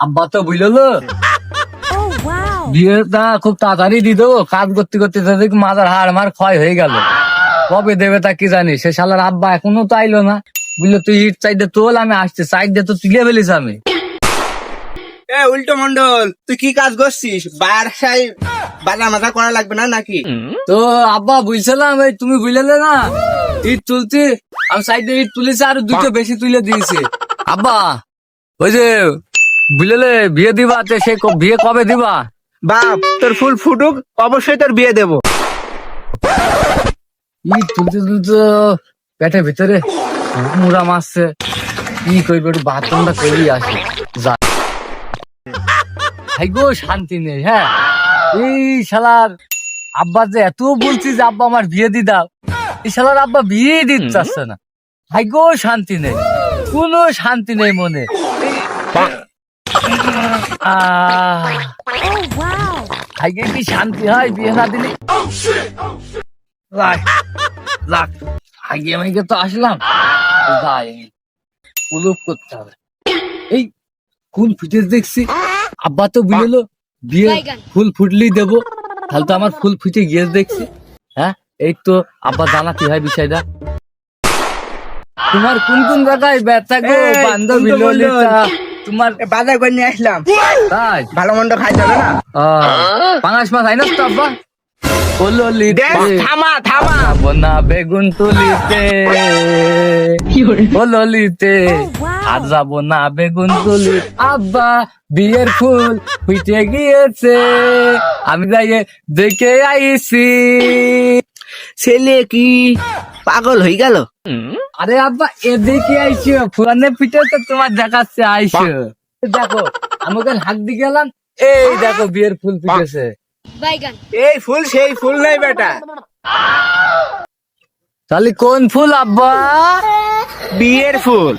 আব্বা তো বুঝলো! বিয়েটা খুব তাড়াতাড়ি দিয়ে দেবো কাজ করতে করতে তো দেখি মাথার হাড় মার ক্ষয় হয়ে গেল। কবে দেবে তা কি জানি সে শালার আব্বা এখনও তো আইলো না। বুঝলো তুই ইট সাইডে তোল আমি আসছি সাইডে তো তুলে ফেলিস আমি। এ উল্টো মন্ডল তুই কি কাজ করছিস? বাসায় বাজা মাজা করা লাগবে না নাকি? তো আব্বা বুঝছিলাম এই তুমি বুঝলে না। ইট তুলছি আমি সাইডে ইট তুলেছি আর দুটো বেশি তুলে দিয়েছি। আব্বা ওই যে বুঝলে বিয়ে দিবা তো সে বিয়ে কবে দিবা? বাপ তোর ফুল ফুটুক অবশ্যই তোর বিয়ে দেবো। ইট তুলতে তুলতে পেটের ভিতরে মুড়া মারছে। কি করবে একটু বাথরুমটা করেই আসে। যা। ভাই গো শান্তি নেই হ্যাঁ? এই শালার আব্বা যে এত বলছি যে আব্বা আমার বিয়ে দি দাও এই শালার আব্বা বিয়ে দিতে চাচ্ছে না। ভাই গো শান্তি নেই। কোনো শান্তি নেই মনে। Oh কি শান্তি হয় বিয়ে না দিলে লাগ লাগ আগে আমাকে তো আসলাম যাই উলুপ করতে হবে এই ফুটে দেখছি আব্বা তো বুঝলো বিয়ে ফুল ফুটলেই দেবো তাহলে তো আমার ফুল ফুটে গিয়ে দেখছি হ্যাঁ এই তো আব্বা জানাতে হয় বিষয়টা তোমার কোন কোন জায়গায় ব্যথা গো বান্ধবী কোন কোন ললিতা তোমার এ, বাজার করে নিয়ে আসলাম। তাই? ভালো মন্দ খাই যাবে না? পাঙাশ মাছ আইনাস তো আব্বা। থামা থামা। বোনা বেগুন তুলিতে। ললিতে. আর যাব না বেগুন তুলি। আব্বা বিয়ের ফুল ফুটে গিয়েছে। আমি যাইয়ে দেখে আইছি। ছেলে কি? পাগল হয়ে গেল। আরে আব্বা এদিকে আইসো ফোনে পিঠে তো তোমার দেখাচ্ছে আইসো। দেখো আমাকে ওখানে হাত দিয়ে গেলাম এই দেখো বিয়ের ফুল পিঠেছে। এই ফুল সেই ফুল নাই বেটা। তাহলে কোন ফুল আব্বা? বিয়ের ফুল।